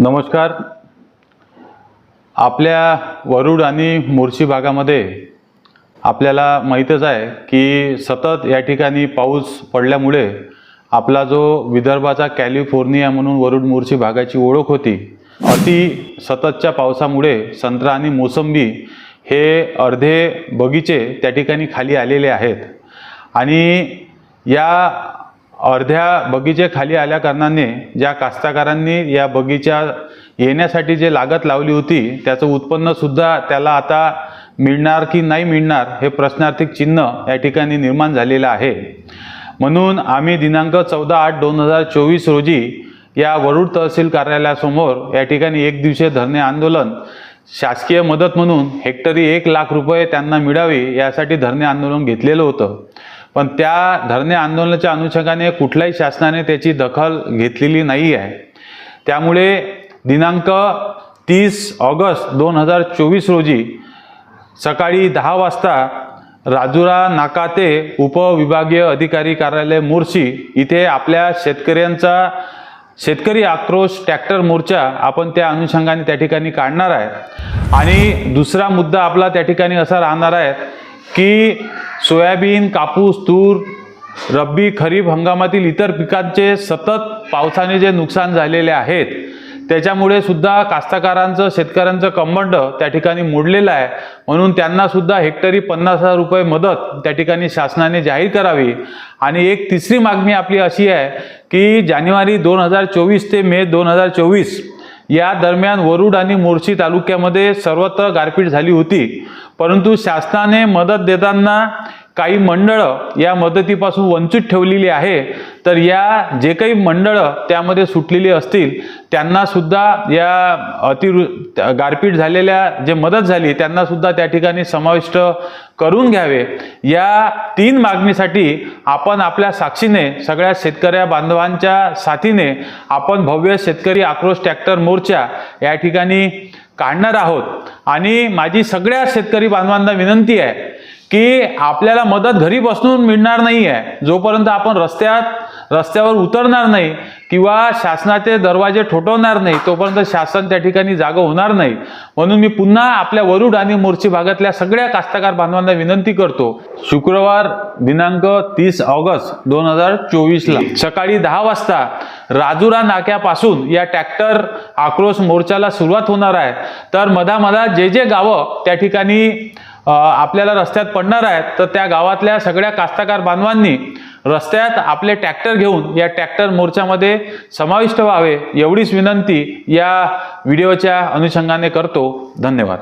नमस्कार. आपल्या वरुड आणि मोर्शी भागामध्ये आपल्याला माहीतच आहे की सतत या ठिकाणी पाऊस पडल्यामुळे आपला जो विदर्भाचा कॅलिफोर्निया म्हणून वरुड मोर्शी भागाची ओळख होती अति सततच्या पावसामुळे संत्रा आणि मोसंबी हे अर्धे बगीचे त्या ठिकाणी खाली आलेले आहेत. आणि या अर्ध्या बगीचे खाली आल्या कारणाने ज्या कास्तकारांनी या बगीचा येण्यासाठी जे लागत लावली होती त्याचं उत्पन्नसुद्धा त्याला आता मिळणार की नाही मिळणार हे प्रश्नार्थिक चिन्ह या ठिकाणी निर्माण झालेलं आहे. म्हणून आम्ही दिनांक चौदा आठ दोन हजार चोवीस रोजी या वरुड तहसील कार्यालयासमोर या ठिकाणी एक दिवसीय धरणे आंदोलन शासकीय मदत म्हणून हेक्टरी एक लाख रुपये त्यांना मिळावे यासाठी धरणे आंदोलन घेतलेलं होतं. पण त्या धरणे आंदोलनाच्या अनुषंगाने कुठल्याही शासनाने त्याची दखल घेतलेली नाही आहे त्यामुळे दिनांक तीस ऑगस्ट दोन हजार चोवीस रोजी सकाळी दहा वाजता राजुरा नाका ते उपविभागीय अधिकारी कार्यालय मोर्शी इथे आपल्या शेतकऱ्यांचा शेतकरी आक्रोश ट्रॅक्टर मोर्चा आपण त्या अनुषंगाने त्या ठिकाणी काढणार आहे. आणि दुसरा मुद्दा आपला त्या ठिकाणी असा राहणार आहे की सोयाबीन कापूस तूर रब्बी खरीप हंगामातील इतर पिकांचे सतत पावसाने जे नुकसान झालेले आहेत त्याच्यामुळे सुद्धा कास्तकारांचं शेतकऱ्यांचं कंबंड त्या ठिकाणी मोडलेलं आहे. म्हणून त्यांना सुद्धा हेक्टरी पन्नास हजार रुपये मदत त्या ठिकाणी शासनाने जाहीर करावी. आणि एक तिसरी मागणी आपली अशी आहे की जानेवारी दोन हजार चोवीस ते मे दोन हजार चोवीस या दरम्यान वरुड आणि मोर्शी तालुक्यामध्ये सर्वत्र गारपीट झाली होती. परंतु शासनाने मदत देताना काही मंडळं या मदतीपासून वंचित ठेवलेली आहे तर या जे काही मंडळं त्यामध्ये सुटलेली असतील त्यांना सुद्धा या अतिरु गारपीट झालेल्या जे मदत झाली त्यांना सुद्धा त्या ठिकाणी समाविष्ट करून घ्यावे. या तीन मागणीसाठी आपण आपल्या साक्षीने सगळ्या शेतकऱ्या बांधवांच्या साथीने आपण भव्य शेतकरी आक्रोश ट्रॅक्टर मोर्चा या ठिकाणी काढणार आहोत. आणि माझी सगळ्या शेतकरी बांधवांना विनंती आहे की आपल्याला मदत घरी बसून मिळणार नाही आहे जोपर्यंत आपण रस्त्यात रस्त्यावर उतरणार नाही किंवा शासनाचे दरवाजे ठोठवणार नाही तोपर्यंत शासन त्या ठिकाणी जागं होणार नाही. म्हणून मी पुन्हा आपल्या वरुड आणि मोर्ची भागातल्या सगळ्या कास्तकार बांधवांना विनंती करतो शुक्रवार दिनांक तीस ऑगस्ट दोन हजार चोवीसला सकाळी दहा वाजता राजुरा नाक्यापासून या ट्रॅक्टर आक्रोश मोर्चाला सुरुवात होणार आहे. तर मधामधा जे जे गावं त्या ठिकाणी आपल्याला रस्त्यात पडणार आहेत तर त्या गावातल्या सगळ्या कास्तकार बांधवांनी रस्त्यात आपले ट्रॅक्टर घेऊन या ट्रॅक्टर मोर्चामध्ये समाविष्ट व्हावे एवढीच विनंती या व्हिडिओच्या अनुषंगाने करतो. धन्यवाद.